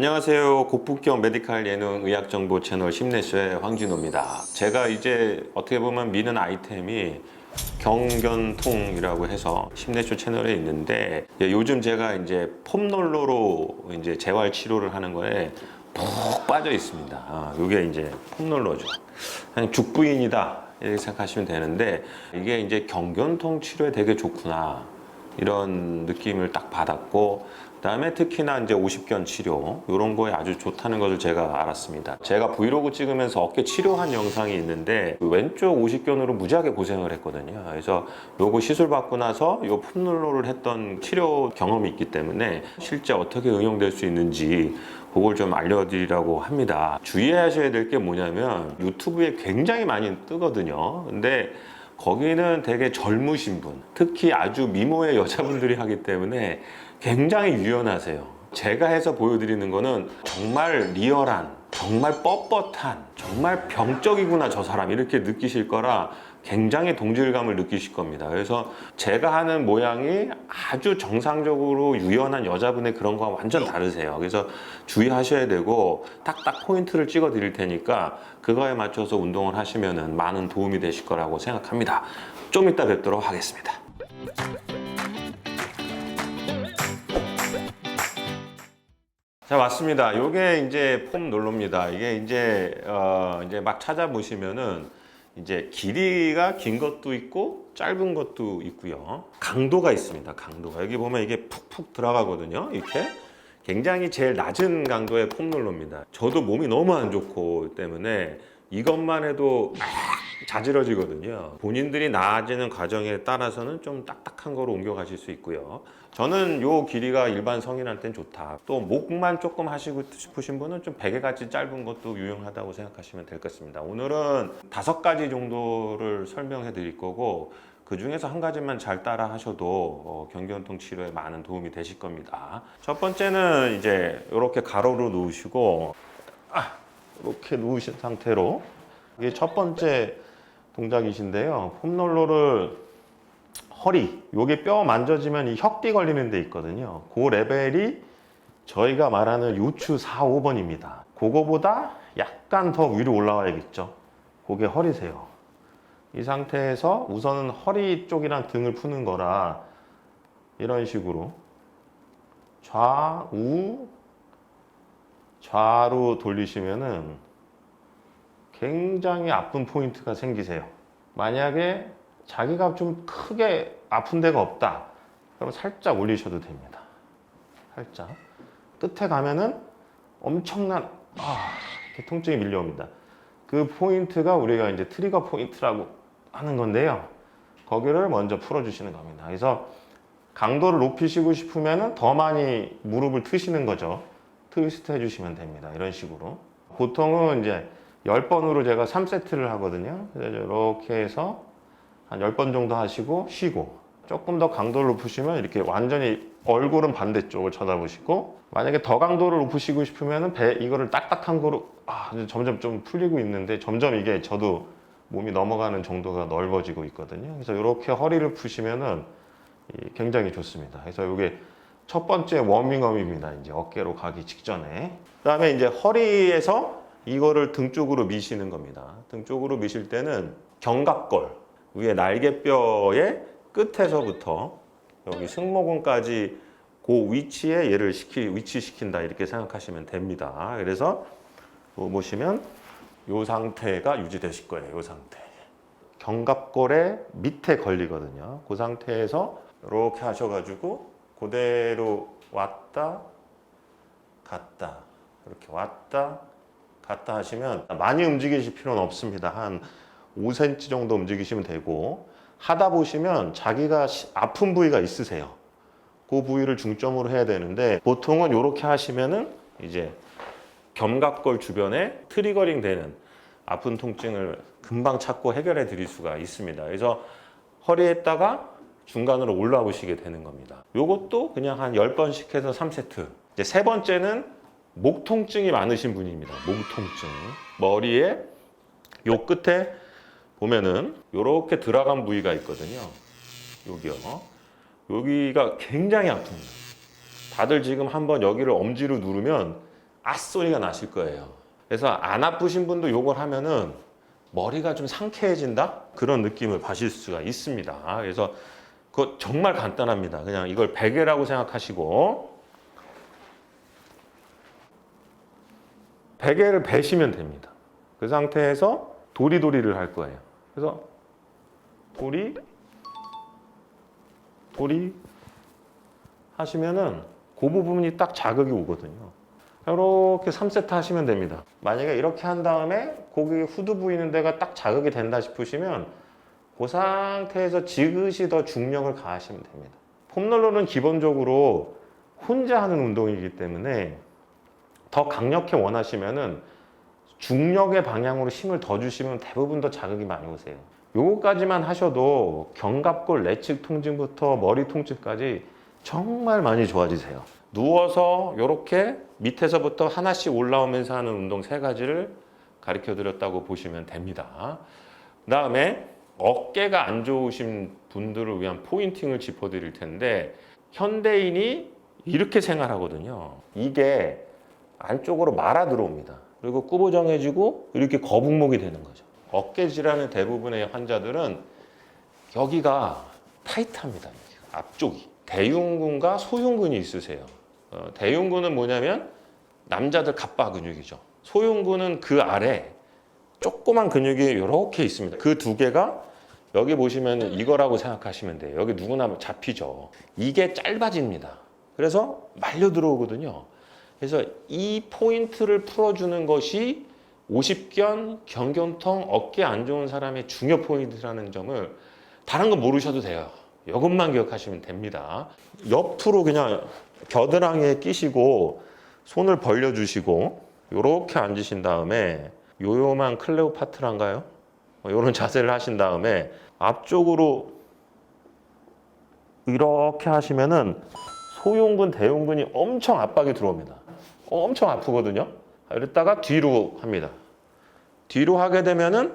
안녕하세요. 고품격 메디칼 예능 의학 정보 채널 심내쇼의 황진호입니다. 제가 이제 어떻게 보면 미는 아이템이 경견통이라고 해서 심내쇼 채널에 있는데 예, 요즘 제가 이제 폼롤러로 이제 재활 치료를 하는 거에 푹 빠져 있습니다. 아, 이게 이제 폼롤러죠. 죽부인이다 이렇게 생각하시면 되는데 이게 이제 경견통 치료에 되게 좋구나. 이런 느낌을 딱 받았고 그 다음에 특히나 이제 50견 치료 이런 거에 아주 좋다는 것을 제가 알았습니다. 제가 브이로그 찍으면서 어깨 치료한 영상이 있는데 그 왼쪽 50견으로 무지하게 고생을 했거든요. 그래서 요거 시술 받고 나서 요 폼롤러를 했던 치료 경험이 있기 때문에 실제 어떻게 응용될 수 있는지 그걸 좀 알려드리라고 합니다. 주의하셔야 될 게 뭐냐면 유튜브에 굉장히 많이 뜨거든요. 근데 거기는 되게 젊으신 분, 특히 아주 미모의 여자분들이 하기 때문에 굉장히 유연하세요. 제가 해서 보여드리는 거는 정말 리얼한, 정말 뻣뻣한, 정말 병적이구나 저 사람 이렇게 느끼실 거라 굉장히 동질감을 느끼실 겁니다. 그래서 제가 하는 모양이 아주 정상적으로 유연한 여자분의 그런 거와 완전 다르세요. 그래서 주의하셔야 되고 딱딱 포인트를 찍어 드릴 테니까 그거에 맞춰서 운동을 하시면 많은 도움이 되실 거라고 생각합니다. 좀 이따 뵙도록 하겠습니다. 자 맞습니다. 이게 이제 폼 롤러입니다. 이게 이제 어 이제 막 찾아보시면은 이제 길이가 긴 것도 있고 짧은 것도 있고요. 강도가 있습니다. 강도가 여기 보면 이게 푹푹 들어가거든요. 이렇게 굉장히 제일 낮은 강도의 폼 롤러입니다. 저도 몸이 너무 안 좋고 때문에 이것만 해도 막 자지러지거든요. 본인들이 나아지는 과정에 따라서는 좀 딱딱한 거로 옮겨가실 수 있고요. 저는 요 길이가 일반 성인한테는 좋다. 또 목만 조금 하시고 싶으신 분은 좀 베개같이 짧은 것도 유용하다고 생각하시면 될 것 같습니다. 오늘은 다섯 가지 정도를 설명해 드릴 거고 그 중에서 한 가지만 잘 따라 하셔도 어, 경견통 치료에 많은 도움이 되실 겁니다. 첫 번째는 이제 이렇게 가로로 누우시고 아, 이렇게 누우신 상태로 이게 첫 번째 동작이신데요. 폼롤러를 허리, 요게 뼈 만져지면 이 혁띠 걸리는 데 있거든요. 그 레벨이 저희가 말하는 요추 4, 5번입니다. 그거보다 약간 더 위로 올라와야겠죠. 그게 허리세요. 이 상태에서 우선은 허리 쪽이랑 등을 푸는 거라 이런 식으로 좌우 좌로 돌리시면은 굉장히 아픈 포인트가 생기세요. 만약에 자기가 좀 크게 아픈 데가 없다. 그럼 살짝 올리셔도 됩니다. 살짝. 끝에 가면은 엄청난 아, 이렇게 통증이 밀려옵니다. 그 포인트가 우리가 이제 트리거 포인트라고 하는 건데요. 거기를 먼저 풀어주시는 겁니다. 그래서 강도를 높이시고 싶으면은 더 많이 무릎을 트시는 거죠. 트위스트 해주시면 됩니다. 이런 식으로. 보통은 이제 10번으로 제가 3세트를 하거든요. 그래서 이렇게 해서 한 10번 정도 하시고 쉬고 조금 더 강도를 높으시면 이렇게 완전히 얼굴은 반대쪽을 쳐다보시고 만약에 더 강도를 높이시고 싶으면 배 이거를 딱딱한 거로 아, 점점 좀 풀리고 있는데 점점 이게 저도 몸이 넘어가는 정도가 넓어지고 있거든요. 그래서 이렇게 허리를 푸시면은 이 굉장히 좋습니다. 그래서 이게 첫 번째 워밍업입니다. 이제 어깨로 가기 직전에. 그 다음에 이제 허리에서 이거를 등 쪽으로 미시는 겁니다. 등 쪽으로 미실 때는 견갑골 위에 날개뼈의 끝에서부터 여기 승모근까지 그 위치에 얘를 시키 위치시킨다 이렇게 생각하시면 됩니다. 그래서 요 보시면 이 상태가 유지되실 거예요. 이 상태. 견갑골의 밑에 걸리거든요. 그 상태에서 이렇게 하셔가지고 그대로 왔다 갔다 이렇게 왔다 갔다 하시면 많이 움직이실 필요는 없습니다. 한 5cm 정도 움직이시면 되고 하다 보시면 자기가 시- 아픈 부위가 있으세요. 그 부위를 중점으로 해야 되는데 보통은 이렇게 하시면은 이제 견갑골 주변에 트리거링 되는 아픈 통증을 금방 찾고 해결해 드릴 수가 있습니다. 그래서 허리에다가 중간으로 올라오시게 되는 겁니다. 요것도 그냥 한 10번씩 해서 3세트. 이제 세 번째는 목 통증이 많으신 분입니다. 목 통증. 머리에 요 끝에 보면은 요렇게 들어간 부위가 있거든요. 여기요. 여기가 굉장히 아픕니다. 다들 지금 한번 여기를 엄지로 누르면 아 소리가 나실 거예요. 그래서 안 아프신 분도 요걸 하면은 머리가 좀 상쾌해진다 그런 느낌을 받으실 수가 있습니다. 그래서 그거 정말 간단합니다. 그냥 이걸 베개라고 생각하시고 베개를 베시면 됩니다. 그 상태에서 도리도리를 할 거예요. 그래서 도리 도리 하시면은 그 부분이 딱 자극이 오거든요. 이렇게 3세트 하시면 됩니다. 만약에 이렇게 한 다음에 고기 후두 보이는 데가 딱 자극이 된다 싶으시면 그 상태에서 지그시 더 중력을 가하시면 됩니다. 폼롤러는 기본적으로 혼자 하는 운동이기 때문에 더 강력히 원하시면은 중력의 방향으로 힘을 더 주시면 대부분 더 자극이 많이 오세요. 요거까지만 하셔도 견갑골 내측 통증부터 머리 통증까지 정말 많이 좋아지세요. 누워서 이렇게 밑에서부터 하나씩 올라오면서 하는 운동 세 가지를 가르쳐 드렸다고 보시면 됩니다. 그 다음에 어깨가 안 좋으신 분들을 위한 포인팅을 짚어 드릴 텐데 현대인이 이렇게 생활하거든요. 이게 안쪽으로 말아 들어옵니다. 그리고 꾸부정해지고 이렇게 거북목이 되는 거죠. 어깨 질환의 대부분의 환자들은 여기가 타이트합니다. 앞쪽이. 대흉근과 소흉근이 있으세요. 어, 대흉근은 뭐냐면 남자들 갑바 근육이죠. 소흉근은 그 아래 조그만 근육이 이렇게 있습니다. 그 두 개가 여기 보시면 이거라고 생각하시면 돼요. 여기 누구나 잡히죠. 이게 짧아집니다. 그래서 말려 들어오거든요. 그래서 이 포인트를 풀어주는 것이 오십견, 경견통, 어깨 안 좋은 사람의 중요 포인트라는 점을 다른 거 모르셔도 돼요. 이것만 기억하시면 됩니다. 옆으로 그냥 겨드랑이에 끼시고 손을 벌려주시고 이렇게 앉으신 다음에 요요만 클레오파트라인가요? 이런 자세를 하신 다음에 앞쪽으로 이렇게 하시면은 소흉근, 대흉근이 엄청 압박이 들어옵니다. 엄청 아프거든요. 이랬다가 뒤로 합니다. 뒤로 하게 되면은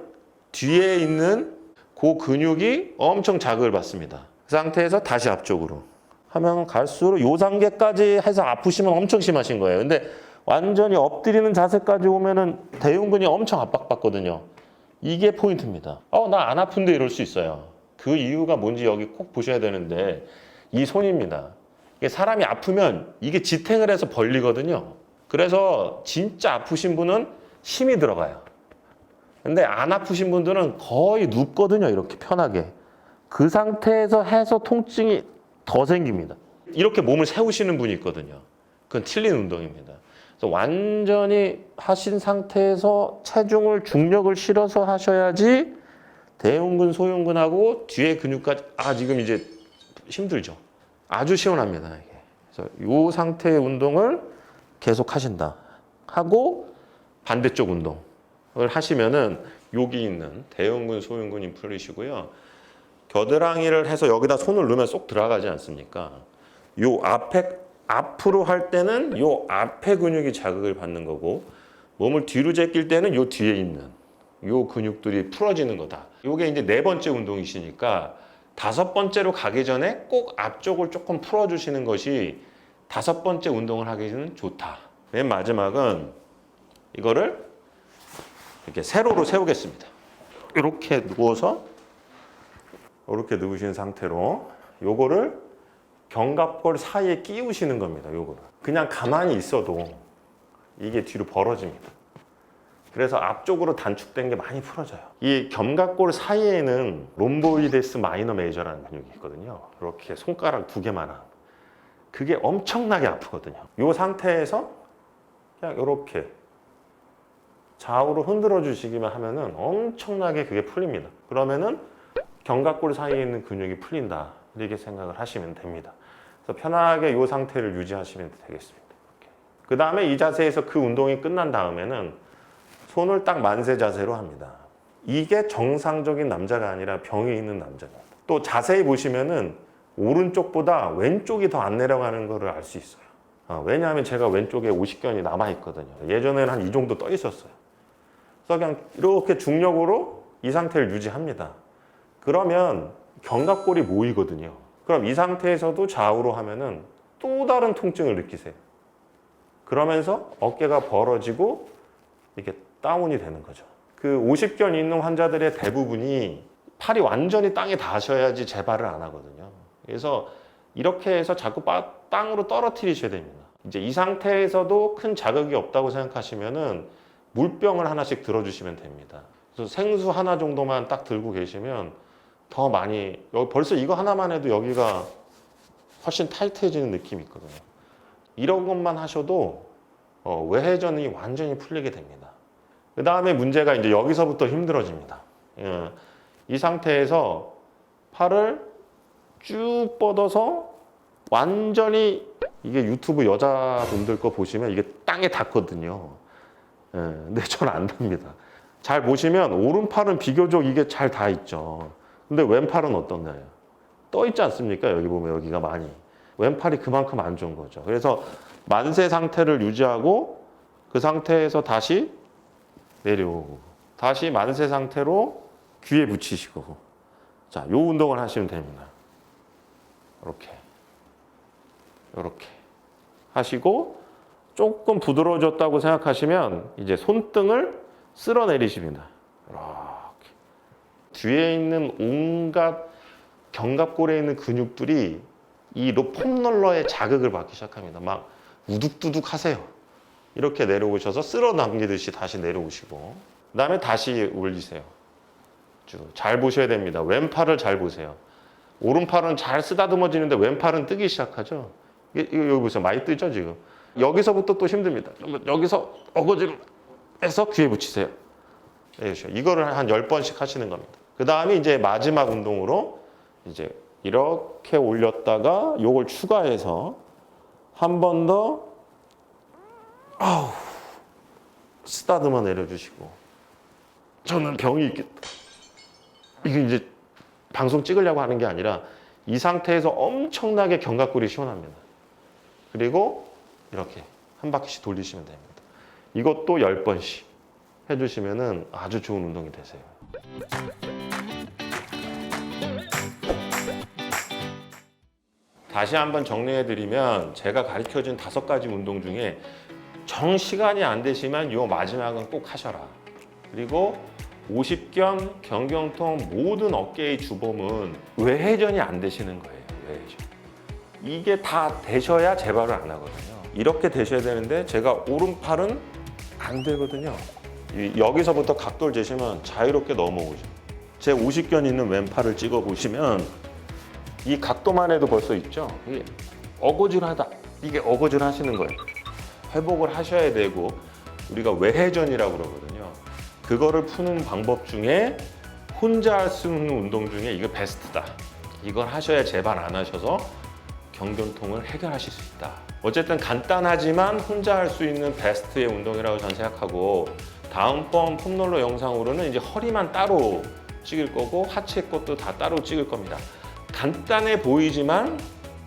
뒤에 있는 그 근육이 엄청 자극을 받습니다. 그 상태에서 다시 앞쪽으로 하면 갈수록 요 단계까지 해서 아프시면 엄청 심하신 거예요. 근데 완전히 엎드리는 자세까지 오면은 대흉근이 엄청 압박받거든요. 이게 포인트입니다. 어, 나 안 아픈데 이럴 수 있어요. 그 이유가 뭔지 여기 꼭 보셔야 되는데 이 손입니다. 사람이 아프면 이게 지탱을 해서 벌리거든요. 그래서 진짜 아프신 분은 힘이 들어가요. 근데 안 아프신 분들은 거의 눕거든요. 이렇게 편하게. 그 상태에서 해서 통증이 더 생깁니다. 이렇게 몸을 세우시는 분이 있거든요. 그건 틀린 운동입니다. 그래서 완전히 하신 상태에서 체중을 중력을 실어서 하셔야지 대흉근, 소흉근하고 뒤에 근육까지 아 지금 이제 힘들죠. 아주 시원합니다. 이게. 그래서 이 상태의 운동을 계속 하신다. 하고 반대쪽 운동을 하시면은 여기 있는 대흉근, 소흉근이 풀리시고요. 겨드랑이를 해서 여기다 손을 넣으면 쏙 들어가지 않습니까? 요 앞에 앞으로 할 때는 요 앞에 근육이 자극을 받는 거고 몸을 뒤로 제낄 때는 요 뒤에 있는 요 근육들이 풀어지는 거다. 요게 이제 네 번째 운동이시니까 다섯 번째로 가기 전에 꼭 앞쪽을 조금 풀어주시는 것이 다섯 번째 운동을 하기는 좋다. 맨 마지막은 이거를 이렇게 세로로 세우겠습니다. 이렇게 누워서 이렇게 누우신 상태로 요거를 견갑골 사이에 끼우시는 겁니다. 요거를 그냥 가만히 있어도 이게 뒤로 벌어집니다. 그래서 앞쪽으로 단축된 게 많이 풀어져요. 이 견갑골 사이에는 롬보이데스 마이너 메이저라는 근육이 있거든요. 이렇게 손가락 두 개만한. 그게 엄청나게 아프거든요. 이 상태에서 그냥 이렇게 좌우로 흔들어 주시기만 하면은 엄청나게 그게 풀립니다. 그러면은 견갑골 사이에 있는 근육이 풀린다. 이렇게 생각을 하시면 됩니다. 그래서 편하게 이 상태를 유지하시면 되겠습니다. 그 다음에 이 자세에서 그 운동이 끝난 다음에는 손을 딱 만세 자세로 합니다. 이게 정상적인 남자가 아니라 병이 있는 남자입니다. 또 자세히 보시면은 오른쪽보다 왼쪽이 더 안 내려가는 것을 알수 있어요. 어, 왜냐하면 제가 왼쪽에 50견이 남아 있거든요. 예전에는 한 이 정도 떠 있었어요. 그래서 그냥 이렇게 중력으로 이 상태를 유지합니다. 그러면 견갑골이 모이거든요. 그럼 이 상태에서도 좌우로 하면은 또 다른 통증을 느끼세요. 그러면서 어깨가 벌어지고 이게 다운이 되는 거죠. 그 50견 있는 환자들의 대부분이 팔이 완전히 땅에 닿으셔야지 재발을 안 하거든요. 그래서 이렇게 해서 자꾸 빠- 땅으로 떨어뜨리셔야 됩니다. 이제 이 상태에서도 큰 자극이 없다고 생각하시면은 물병을 하나씩 들어주시면 됩니다. 그래서 생수 하나 정도만 딱 들고 계시면 더 많이 벌써 이거 하나만 해도 여기가 훨씬 타이트해지는 느낌이 있거든요. 이런 것만 하셔도 어, 외회전이 완전히 풀리게 됩니다. 그 다음에 문제가 이제 여기서부터 힘들어집니다. 예. 이 상태에서 팔을 쭉 뻗어서 완전히 이게 유튜브 여자분들 거 보시면 이게 땅에 닿거든요. 예. 근데 저는 안 닿습니다. 잘 보시면 오른팔은 비교적 이게 잘 닿아 있죠. 근데 왼팔은 어떤가요? 떠 있지 않습니까? 여기 보면 여기가 많이. 왼팔이 그만큼 안 좋은 거죠. 그래서 만세 상태를 유지하고 그 상태에서 다시 내려오고 다시 만세 상태로 귀에 붙이시고 자, 요 운동을 하시면 됩니다. 이렇게 이렇게 하시고 조금 부드러워졌다고 생각하시면 이제 손등을 쓸어 내리십니다. 이렇게 뒤에 있는 온갖 견갑골에 있는 근육들이 이 로- 폼롤러의 자극을 받기 시작합니다. 막 우둑두둑 하세요. 이렇게 내려오셔서 쓸어 당기듯이 다시 내려오시고 그 다음에 다시 올리세요. 쭉잘 보셔야 됩니다. 왼팔을 잘 보세요. 오른팔은 잘 쓰다듬어지는데 왼팔은 뜨기 시작하죠. 이- 이거 여기 보세요. 많이 뜨죠 지금. 여기서부터 또 힘듭니다. 여기서 어거지로 해서 귀에 붙이세요. 네, 그렇죠. 이거를 한 10번씩 하시는 겁니다. 그 다음에 이제 마지막 운동으로 이제 이렇게 올렸다가 요걸 추가해서 한 번 더 아우 쓰다듬어 내려주시고 저는 병이 있겠다. 이게 이제 방송 찍으려고 하는 게 아니라 이 상태에서 엄청나게 견갑골이 시원합니다. 그리고 이렇게 한 바퀴씩 돌리시면 됩니다. 이것도 10번씩 해주시면 아주 좋은 운동이 되세요. 다시 한번 정리해드리면 제가 가르쳐준 다섯 가지 운동 중에 정 시간이 안 되시면 요 마지막은 꼭 하셔라. 그리고 50견, 경경통 모든 어깨의 주범은 외회전이 안 되시는 거예요. 외회전. 이게 다 되셔야 재발을 안 하거든요. 이렇게 되셔야 되는데 제가 오른팔은 안 되거든요. 이- 여기서부터 각도를 재시면 자유롭게 넘어오죠. 제 50견 있는 왼팔을 찍어 보시면 이 각도만 해도 벌써 있죠. 이게 어거질하다. 이게 어거질 하시는 거예요. 회복을 하셔야 되고 우리가 외회전이라고 그러거든요. 그거를 푸는 방법 중에 혼자 할 수 있는 운동 중에 이거 베스트다. 이걸 하셔야 재발 안 하셔서 경견통을 해결하실 수 있다. 어쨌든 간단하지만 혼자 할 수 있는 베스트의 운동이라고 저는 생각하고 다음번 폼롤러 영상으로는 이제 허리만 따로 찍을 거고 하체 것도 다 따로 찍을 겁니다. 간단해 보이지만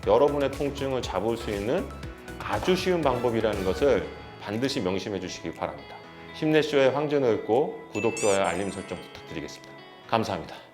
여러분의 통증을 잡을 수 있는 아주 쉬운 방법이라는 것을 반드시 명심해 주시기 바랍니다. 힘내쇼의 황진호였고 구독, 좋아요, 알림 설정 부탁드리겠습니다. 감사합니다.